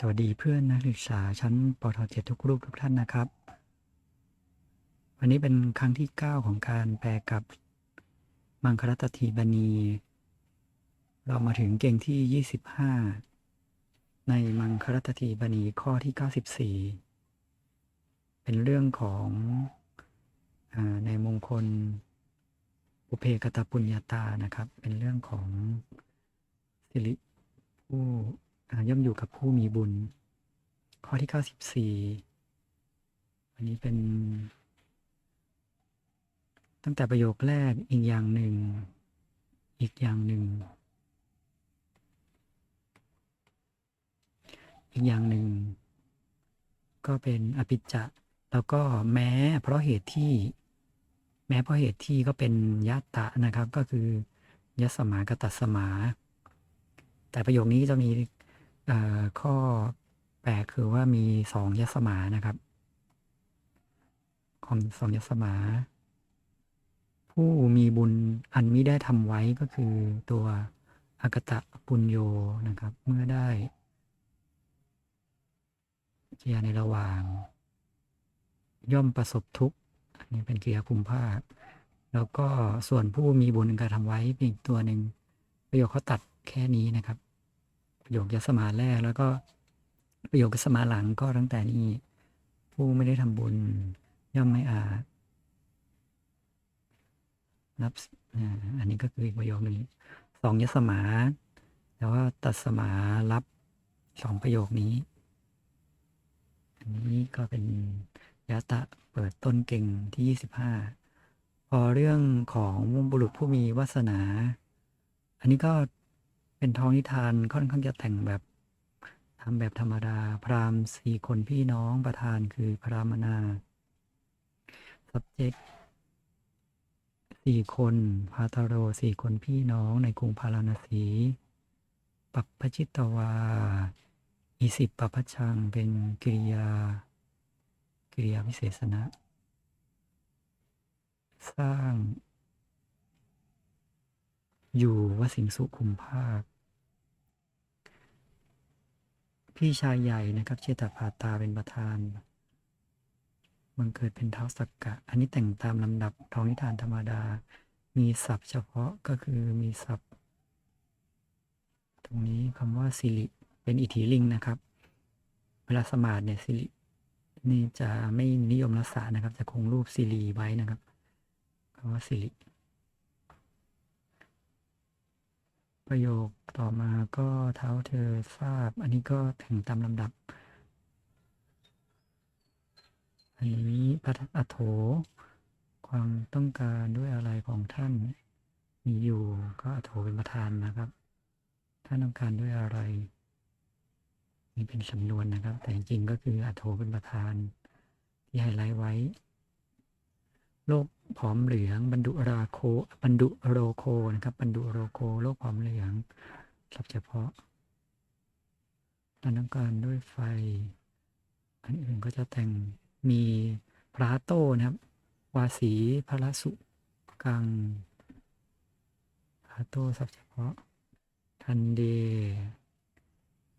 สวัสดีเพื่อนนักศึกษาชั้นปทเจ็ดทุกรูปทุกท่านนะครับ วันนี้เป็นครั้งที่ 9 ของการแปลกับมังครตถีบณี เรามาถึงเก่งที่ 25 ในมังครตถีบณีข้อที่ 94 เป็นเรื่องของอในมงคลอุเพกตปุญญาตานะครับ เป็นเรื่องของสิริผู้ ย่อมอยู่กับผู้มีบุญ ข้อที่94อันนี้เป็น ตั้งแต่ประโยคแรกอีกอย่างหนึ่ง อีกอย่างหนึ่ง อีกอย่างหนึ่ง ก็เป็นอภิจจะ แล้วก็แม้เพราะเหตุที่ แม้เพราะเหตุที่ก็เป็นยัตตะนะครับ ก็คือยัสมากตัสสมา แต่ประโยคนี้จะมี ข้อแปลกคือว่ามีสองยัสสมานะครับ ของสองยัสสมา ผู้มีบุญอันมิได้ทำไว้ก็คือตัวอากตะปุญโยนะครับ เมื่อได้เกียในระหว่าง ย่อมประสบทุกข์อันนี้เป็นเกียคุมภาคแล้วก็ส่วนผู้มีบุญกระทำไว้อีกตัวหนึ่งประโยคเขาตัดแค่นี้นะครับ ประโยคยสมาแรก แล้วก็ประโยคยสมาหลังก็ตั้งแต่นี้ ผู้ไม่ได้ทำบุญ ย่อมไม่อาจรับอันนี้ก็คืออีกประโยคหนึ่งสองยสมา แต่ว่าตัดสมารับสองประโยคนี้ อันนี้ก็เป็นยะตะเปิดต้นเก่งที่25พอเรื่องของบุรุษผู้มีวาสนา อันนี้ก็ เป็นท้องนิทานค่อนข้างจะแต่งแบบทำแบบธรรมดา พราหมณ์สี่คนพี่น้องประธานคือพรามนา subject สี่คนพาตโรสี่คนพี่น้องในกรุงพาราณสี ปัปพชิตวาอีสิบปปพชังเป็นกิริยา กิริยาวิเศษณะ สร้าง อยู่วสิงสุคุมภาค พี่ชายใหญ่นะครับเชตพาตาเป็นประธานบังเกิดเป็นเท้าสักกะ อันนี้แต่งตามลำดับท้องนิทานธรรมดา มีศัพท์เฉพาะก็คือมีศัพท์ ตรงนี้คำว่าสิริเป็นอิทธิลิงนะครับ เวลาสมาดเนี่ยสิรินี่จะไม่นิยมรักษานะครับ จะคงรูปสิริไว้นะครับคำว่าสิริ ประโยคต่อมาก็เท้าเธอทราบ อันนี้ก็แต่งตามลำดับ อันนี้พัทอโถ ความต้องการด้วยอะไรของท่านมีอยู่ก็อโถเป็นประธานนะครับ ท่านต้องการด้วยอะไรนี่เป็นสำนวนนะครับ แต่จริงๆก็คืออโถเป็นประธานที่ไฮไลท์ไว้ โลกผอมเหลือง บรรดุราโคบรรดุโรโคนะครับ บรรดุโรโคโลกผอมเหลืองศัพท์เฉพาะท่านต้องการด้วยไฟ อันอื่นก็จะแต่งมีพระโตนะครับ วาสีพระสุกังพระโตศัพท์เฉพาะ ทันเด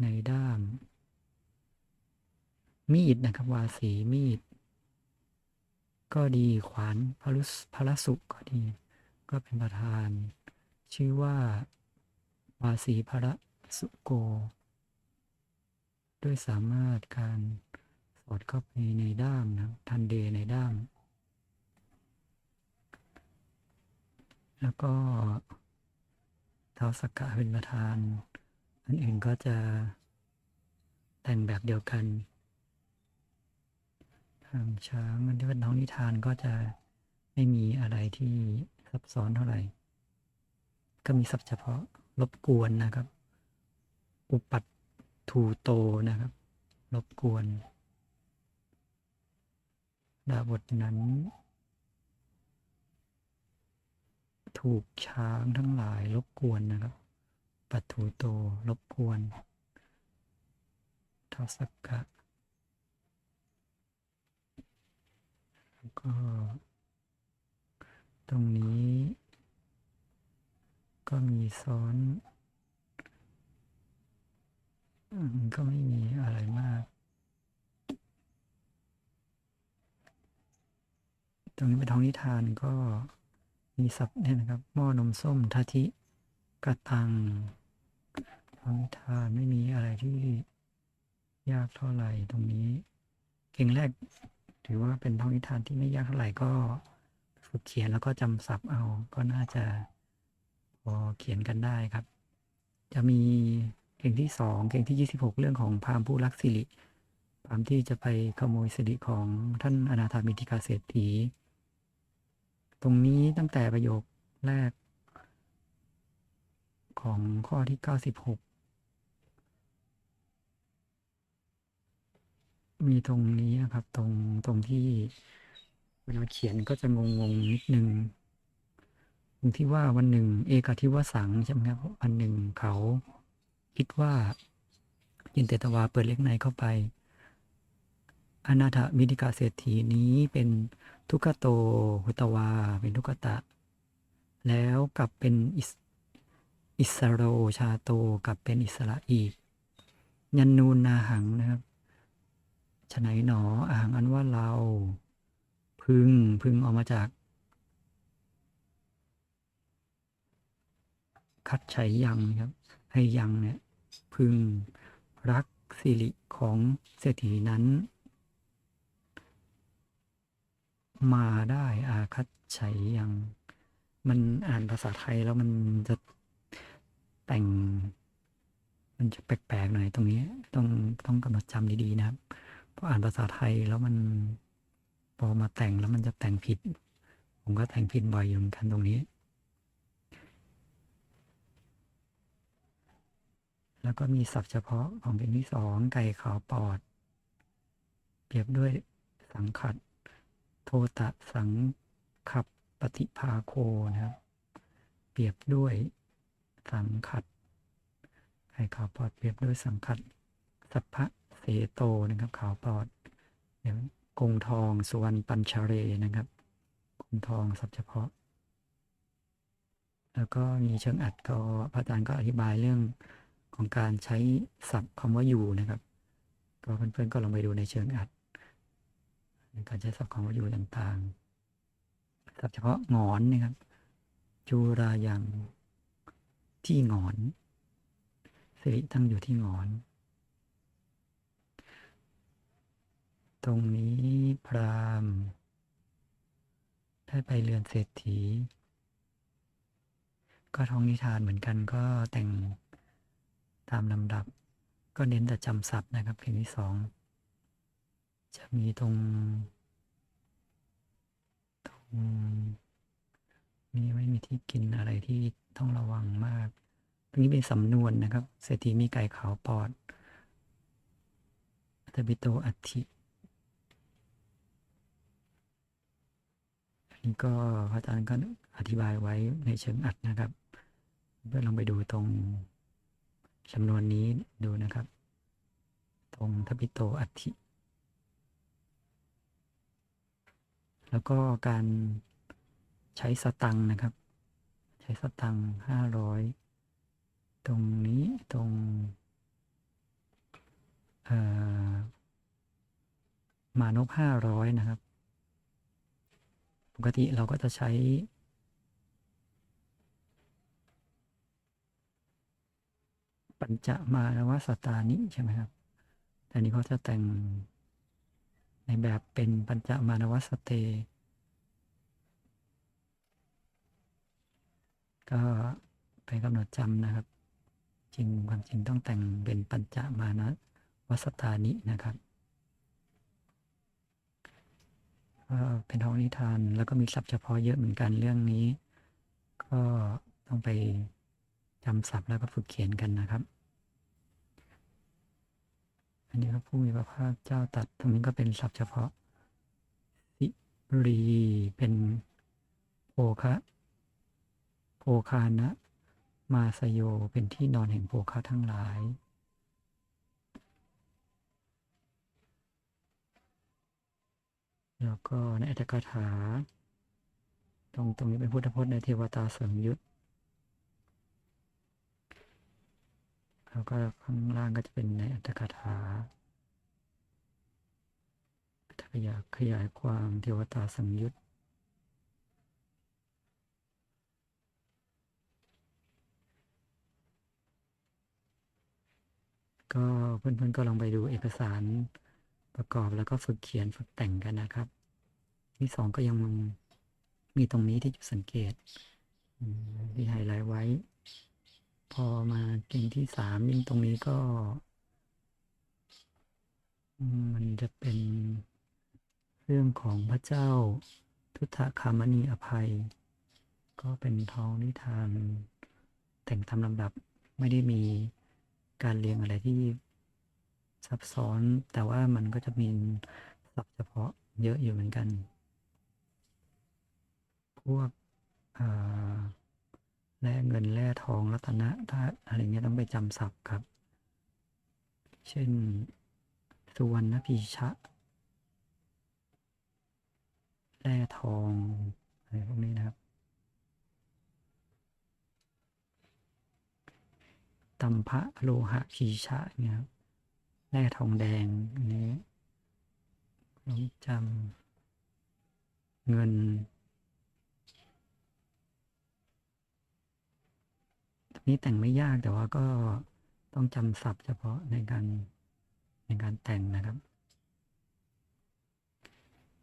ในด้าม มีดนะครับ วาสีมีด ก็ดีขวานพระลุสพระสุก็ดี ก็เป็นประธาน ชื่อว่าวาสีพระสุโก ด้วยสามารถการสอดเข้าไปในด้ามนะทันเดในด้าม แล้วก็เท้าสกกะเป็นประธาน อันอื่นก็จะแต่งแบบเดียวกัน ทางช้างอันที่เป็นน้องนิทานก็จะไม่มีอะไรที่ซับซ้อนเท่าไหร่ ก็มีศัพท์เฉพาะรบกวนนะครับ อุปัตถูโตนะครับ รบกวนดาบทนั้น ถูกช้างทั้งหลายรบกวนนะครับ ปัตถูโตรบกวนทศกะ ก็ ตรงนี้ ก็มีซ้อนก็ไม่มีอะไรมาก ตรงนี้เป็นท้องนิทานก็มีสับเนี่ยนะครับ หม้อนมส้มทัทิกระตังท้องนิทานไม่มีอะไรที่ยากเท่าไหร่ตรงนี้ เก่งแรก ถือว่าเป็นท้องนิทานที่ไม่ยากเท่าไหร่ก็ฝึกเขียนแล้วก็จำศัพท์เอาก็น่าจะพอเขียนกันได้ครับ จะมีเก่งที่สองเก่งที่ยี่สิบหกเรื่องของพราหมณ์ผู้รักสิริพราหมณ์ที่จะไปขโมยสิริของท่านอนาถามิติกาเศรษฐี ตรงนี้ตั้งแต่ประโยคแรก ของข้อที่เก้าสิบหก มีตรงนี้นะครับ ตรงตรงที่เวลาเขียนก็จะงงงนิดนึงตรงที่ว่าวันหนึ่ง เอกาทิวสังใช่ไหมครับวันหนึ่งเขาคิดว่ายินเตตวาเปิดเล็กในเข้าไปอนาถมิติกาเศรษฐีนี้เป็นทุกขโตหุตวา เป็นทุกขตะ แล้วกลับเป็นอิสอิสโรชาโตกลับเป็นอิสระอีก ยันนูนนาหังนะครับ ไหนหนออ่างอันว่าเรา พึงพึงออกมาจาก คัดใช้ยังนะครับ ให้ยังเนี่ย พึงรักสิริของเศรษฐีนั้น มาได้อาคัดใช้ยัง มันอ่านภาษาไทยแล้วมันจะแต่งมันจะแปลกๆหน่อยตรงนี้ ต้องต้องกำหนดจำดี ๆ นะครับ พราะอ่านภาษาไทยแล้วมันพอมาแต่งแล้วมันจะแต่งผิด ผมก็แต่งผิดบ่อยอยู่เหมือนกันตรงนี้ แล้วก็มีศัพท์เฉพาะของเพลงที่สองไก่ขาวปอด เปรียบด้วยสังขัด โทตะสังขับปฏิภาโคนะครับ เปรียบด้วยสังขัดไก่ขาวปอดเปรียบด้วยสังขัดสัพพะเส โตนะครับขาวปอดเดี๋ยวกงทองสุวรรณปัญชเรนะครับกงทองศัพเฉพาะ แล้วก็มีเชิงอัดก็พระอาจารย์ก็อธิบายเรื่องของการใช้ศัพท์คำว่าอยู่นะครับ ก็เพื่อนๆก็ลองไปดูในเชิงอัดในการใช้ศัพท์คำว่าอยู่ต่างๆศัพท์เฉพาะงอนนะครับจูรายังที่งอนสิริตั้งอยู่ที่งอน ตรงนี้พรามณ์ได้ไปเรือนเศรษฐี ก็ท้องนิทานเหมือนกันก็แต่งตามลำดับ ก็เน้นแต่จำศัพท์นะครับเพลงที่สองจะมีตรง ตรงนี้ไม่มีที่กินอะไรที่ต้องระวังมาก ตรงนี้เป็นสำนวนนะครับ เศรษฐีมีไก่ขาวปอดอัตบิโตอัตถิอั นนี้ก็พระอาจารย์ก็อธิบายไว้ในเชิงอัดนะครับ เพื่อลองไปดูตรงจำนวนนี้ดูนะครับ ตรงทบิโตอัติแล้วก็การใช้สตังนะครับ ใช้สตังห้าร้อยตรงนี้ตรงมานพห้าร้อยนะครับ ปกติเราก็จะใช้ ปัญจมานวสตานิใช่ไหมครับแต่นี้เขาจะแต่งในแบบเป็นปัญจมานวสเต ก็ไปกำหนดจำนะครับ จริงความจริงต้องแต่งเป็นปัญจมานวสตานินะครับก็ เป็นท้องนิทาน แล้วก็มีศัพท์เฉพาะเยอะเหมือนกันเรื่องนี้ ก็ต้องไปจำศัพท์แล้วก็ฝึกเขียนกันนะครับ อันนี้ก็ผู้มีพระภาคเจ้าตัดตรงนี้ก็เป็นศัพท์เฉพาะสิรีเป็นโภคะโภคานะ มาสโยเป็นที่นอนแห่งโภคะทั้งหลาย แล้วก็ในอัตถกถา ตรงตรงนี้เป็นพุทธพจน์ในเทวตาสังยุตแล้วก็ข้างล่างก็จะเป็นในอัตถกถาถ้าขยายขยายความเทวตาสังยุตก็เพื่อนๆก็ลองไปดูเอกสาร ประกอบแล้วก็ฝึกเขียนฝึกแต่งกันนะครับ ที่สองก็ยังมีตรงนี้ที่จุดสังเกตที่ไฮไลท์ไว้ พอมาเก่งที่สามยิ่งตรงนี้ก็ มันจะเป็นเรื่องของพระเจ้าทุตคามณีอภัย ก็เป็นท้องนิทานแต่งตามลำดับไม่ได้มีการเรียงอะไรที่ ซับซ้อนแต่ว่ามันก็จะมีศัพท์เฉพาะเยอะอยู่เหมือนกัน พวกแร่เงินแร่ทองรัตนะถ้าอะไรเงี้ยต้องไปจำศัพท์ครับ เช่นสุวรรณพีชะ แร่ทองอะไรพวกนี้นะครับตัมพะโลหะพีชะเนี่ยครับ แร่ทองแดงอันนี้ต้องจำเงินนี้แต่งไม่ยากแต่ว่าก็ต้องจำศัพท์เฉพาะในการในการแต่งนะครับ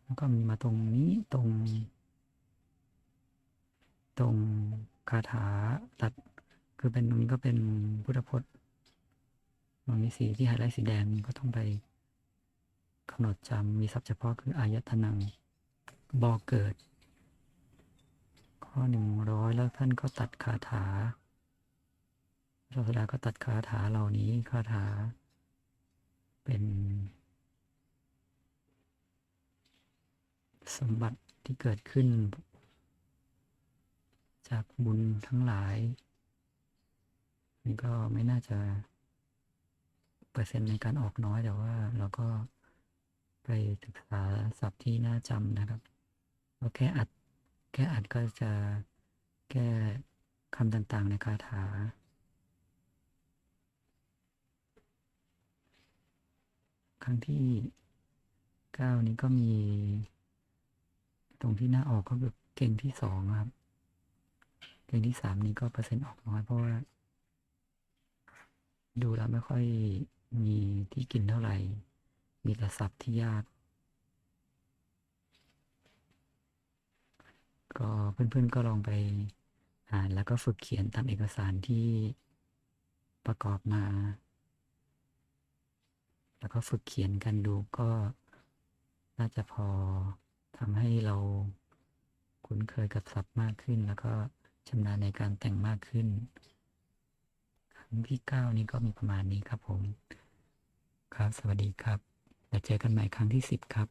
แล้วก็มีมาตรงนี้ตรง ตรงคาถาตัด คือเป็นตรงนี้ก็เป็นพุทธพจน์ ตรงนี้สีที่ไฮไลท์สีแดงก็ต้องไปกำหนดจำมีศัพท์เฉพาะคืออายตนังบอเกิด ข้อหนึ่งร้อยแล้วท่านก็ตัดคาถาพระศาสดาก็ตัดคาถาเหล่านี้คาถา เป็น สมบัติที่เกิดขึ้น จากบุญทั้งหลายนี่ก็ไม่น่าจะ เปอร์เซ็นต์ในการออกน้อยแต่ว่าเราก็ไปศึกษาศัพท์ที่น่าจำนะครับแล้วแค่อัดแค่อัดก็จะแก้คำต่างๆในคาถาครั้งที่เก้านี้ก็มี ตรงที่หน้าออกก็คือเก่งที่สองครับ เก่งที่สามนี้ก็เปอร์เซ็นต์ออกน้อยเพราะว่า ดูแล้วไม่ค่อย มีที่กินเท่าไหร่ มีแต่ศัพท์ที่ยาก ก็เพื่อนๆก็ลองไปอ่านแล้วก็ฝึกเขียนตามเอกสารที่ประกอบมา แล้วก็ฝึกเขียนกันดูก็น่าจะพอทำให้เราคุ้นเคยกับศัพท์มากขึ้น แล้วก็ชำนาญในการแต่งมากขึ้น ครั้งที่เก้านี้ก็มีประมาณนี้ครับผม ครับ สวัสดีครับ แล้วเจอกันใหม่ครั้งที่สิบครับ